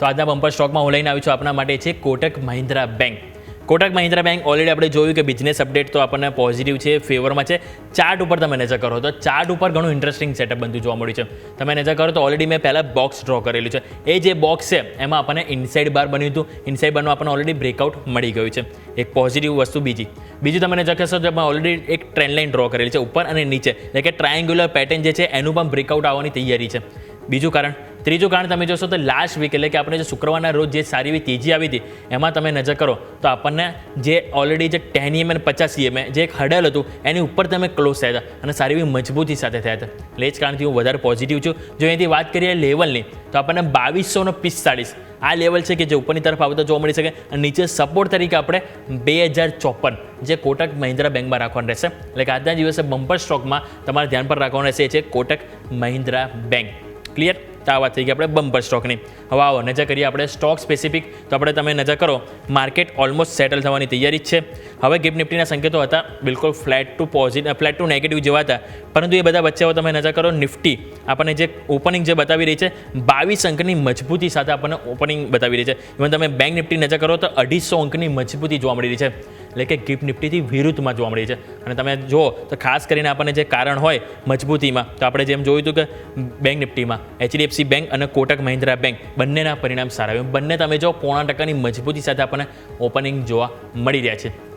તો આજના બમ્પર સ્ટોકમાં હું લઈને આવ્યું છું આપણા માટે છે Kotak Mahindra bank Kotak Mahindra bank already આપણે જોયું કે બિઝનેસ અપડેટ તો આપણને પોઝિટિવ છે ફેવરમાં છે. ચાર્ટ ઉપર તમે નજર કરો તો ચાર્ટ ઉપર ઘણું ઇન્ટરેસ્ટિંગ સેટઅપ બનતું જોવા મળ્યું છે. તમે નજર કરો તો ઓલરેડી મેં પહેલાં બોક્સ ડ્રો કરેલું છે. એ જે બોક્સ છે, એમાં આપણને ઇનસાઇડ બાર બન્યું હતું. ઇનસાઇડ બારનું આપણને ઓલરેડી બ્રેકઆઉટ મળી ગયું છે. એક પોઝિટિવ વસ્તુ બીજી. બીજું તમે નજર કરશો તો ઓલરેડી એક ટ્રેન્ડ લાઇન ડ્રો કરેલી છે, ઉપર અને નીચે. એટલે કે ટ્રાયંગ્યુલર પેટર્ન જે છે, એનું પણ બ્રેકઆઉટ આવવાની તૈયારી છે. બીજું કારણ, ત્રીજું કારણ તમે જોશો તો લાસ્ટ વીક એટલે કે આપણે જે શુક્રવારના રોજ જે સારી એવી તેજી આવી હતી, એમાં તમે નજર કરો, તો આપણને જે ઓલરેડી જે ટેન ઈએમ અને પચાસ ઈએમ જે એક હડલ હતું, એની ઉપર તમે ક્લોઝ થયા હતા અને સારી એવી મજબૂતી સાથે થયા હતા. એટલે જ કારણથી હું વધારે પોઝિટિવ છું. જો અહીંથી વાત કરીએ લેવલની તો આપણને બાવીસો ને પિસ્તાળીસ, આ લેવલ છે કે જે ઉપરની તરફ આવતા જોવા મળી શકે, અને નીચે સપોર્ટ તરીકે આપણે બે હજાર ચોપન, જે કોટક મહિન્દ્રા બેંકમાં રાખવાનું રહેશે. એટલે કે આજના દિવસે બમ્પર સ્ટોકમાં તમારે ધ્યાન પર રાખવાનું રહેશે, એ છે કોટક મહિન્દ્રા બેંક. Clear? તો આ વાત થઈ ગઈ આપણે બમ્પર સ્ટોકની હવે આવો, નજર કરીએ આપણે સ્ટોક સ્પેસિફિક તો આપણે તમે નજર કરો માર્કેટ ઓલમોસ્ટ સેટલ થવાની તૈયારી જ છે. હવે ગિફ્ટ નિફ્ટીના સંકેતો હતા, બિલકુલ flat to positive flat to negative જેવા હતા. પરંતુ એ બધા વચ્ચે તમે નજર કરો, નિફ્ટી આપણને જે ઓપનિંગ જે બતાવી રહી છે, બાવીસ અંકની મજબૂતી સાથે આપણને ઓપનિંગ બતાવી રહી છે. ઇવન તમે બેંક નિફ્ટી નજર કરો તો અઢીસો અંકની મજબૂતી જોવા મળી રહી છે. એટલે કે ગિફ્ટ નિફ્ટીથી વિરુદ્ધમાં જોવા મળી છે. અને તમે જુઓ, તો ખાસ કરીને આપણને જે કારણ હોય મજબૂતીમાં, તો આપણે જેમ જોયું હતું કે બેંક નિફ્ટીમાં એચડીએફસી બેંક અને કોટક મહિન્દ્રા બેંક બંનેના પરિણામ સારા આવ્યું. બંને તમે જો પોણા ટકાની મજબૂતી સાથે આપણને ઓપનિંગ જોવા મળી રહ્યા છે.